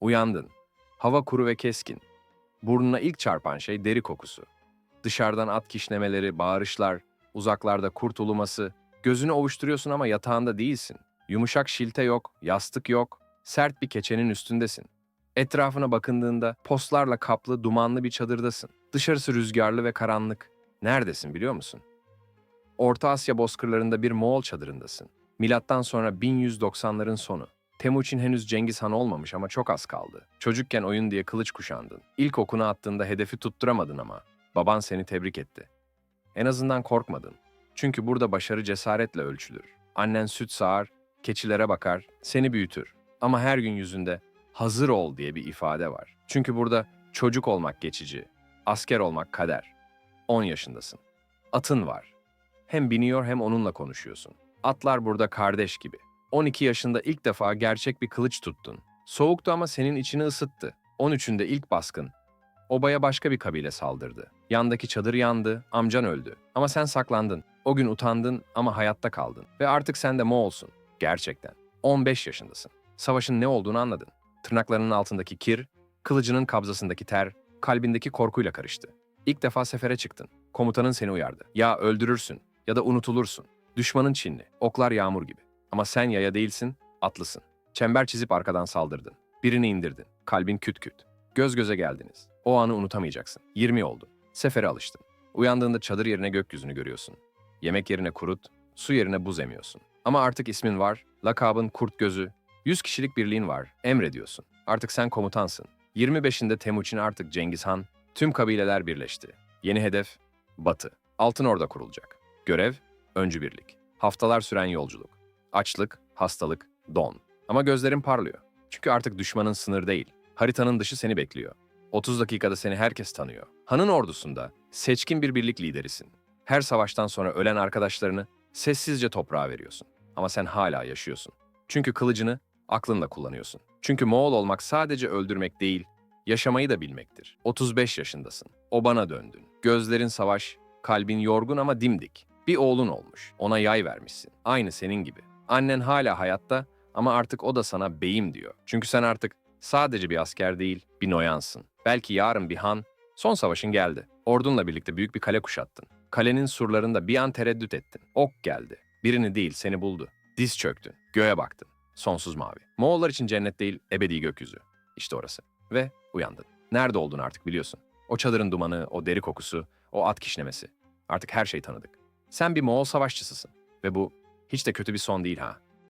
Uyandın. Hava kuru ve keskin. Burnuna ilk çarpan şey deri kokusu. Dışarıdan at kişnemeleri, bağırışlar, uzaklarda kurt uluması. Gözünü ovuşturuyorsun ama yatağında değilsin. Yumuşak şilte yok, yastık yok. Sert bir keçenin üstündesin. Etrafına bakındığında postlarla kaplı, dumanlı bir çadırdasın. Dışarısı rüzgarlı ve karanlık. Neredesin biliyor musun? Orta Asya bozkırlarında bir Moğol çadırındasın. Milattan sonra 1190'ların sonu. Temuçin henüz Cengiz Han olmamış ama çok az kaldı. Çocukken oyun diye kılıç kuşandın. İlk okunu attığında hedefi tutturamadın ama. Baban seni tebrik etti. En azından korkmadın. Çünkü burada başarı cesaretle ölçülür. Annen süt sağar, keçilere bakar, seni büyütür. Ama her gün yüzünde hazır ol diye bir ifade var. Çünkü burada çocuk olmak geçici, asker olmak kader. 10 yaşındasın. Atın var. Hem biniyor hem onunla konuşuyorsun. Atlar burada kardeş gibi. 12 yaşında ilk defa gerçek bir kılıç tuttun. Soğuktu ama senin içini ısıttı. 13'ünde ilk baskın. Obaya başka bir kabile saldırdı. Yandaki çadır yandı, amcan öldü. Ama sen saklandın. O gün utandın ama hayatta kaldın. Ve artık sen de Moğolsun. Gerçekten. 15 yaşındasın. Savaşın ne olduğunu anladın. Tırnaklarının altındaki kir, kılıcının kabzasındaki ter, kalbindeki korkuyla karıştı. İlk defa sefere çıktın. Komutanın seni uyardı. Ya öldürürsün ya da unutulursun. Düşmanın Çinli, oklar yağmur gibi. Ama sen yaya değilsin, atlısın. Çember çizip arkadan saldırdın. Birini indirdin. Kalbin küt küt. Göz göze geldiniz. O anı unutamayacaksın. 20 oldu. Sefere alıştın. Uyandığında çadır yerine gökyüzünü görüyorsun. Yemek yerine kurut, su yerine buz emiyorsun. Ama artık ismin var, lakabın kurt gözü, 100 kişilik birliğin var, emrediyorsun. Artık sen komutansın. 25'inde Temuçin artık Cengiz Han, tüm kabileler birleşti. Yeni hedef, Batı. Altın Orda kurulacak. Görev, öncü birlik. Haftalar süren yolculuk. Açlık, hastalık, don. Ama gözlerin parlıyor. Çünkü artık düşmanın sınır değil. Haritanın dışı seni bekliyor. 30 dakikada seni herkes tanıyor. Han'ın ordusunda seçkin bir birlik liderisin. Her savaştan sonra ölen arkadaşlarını sessizce toprağa veriyorsun. Ama sen hala yaşıyorsun. Çünkü kılıcını aklınla kullanıyorsun. Çünkü Moğol olmak sadece öldürmek değil, yaşamayı da bilmektir. 35 yaşındasın. Obana döndün. Gözlerin savaş, kalbin yorgun ama dimdik. Bir oğlun olmuş. Ona yay vermişsin. Aynı senin gibi. Annen hala hayatta ama artık o da sana beyim diyor. Çünkü sen artık sadece bir asker değil, bir noyansın. Belki yarın bir han, son savaşın geldi. Ordunla birlikte büyük bir kale kuşattın. Kalenin surlarında bir an tereddüt ettin. Ok geldi. Birini değil seni buldu. Diz çöktün. Göğe baktın. Sonsuz mavi. Moğollar için cennet değil, ebedi gökyüzü. İşte orası. Ve uyandın. Nerede olduğunu artık biliyorsun. O çadırın dumanı, o deri kokusu, o at kişnemesi. Artık her şey tanıdık. Sen bir Moğol savaşçısısın. Ve bu hiç de kötü bir son değil ha.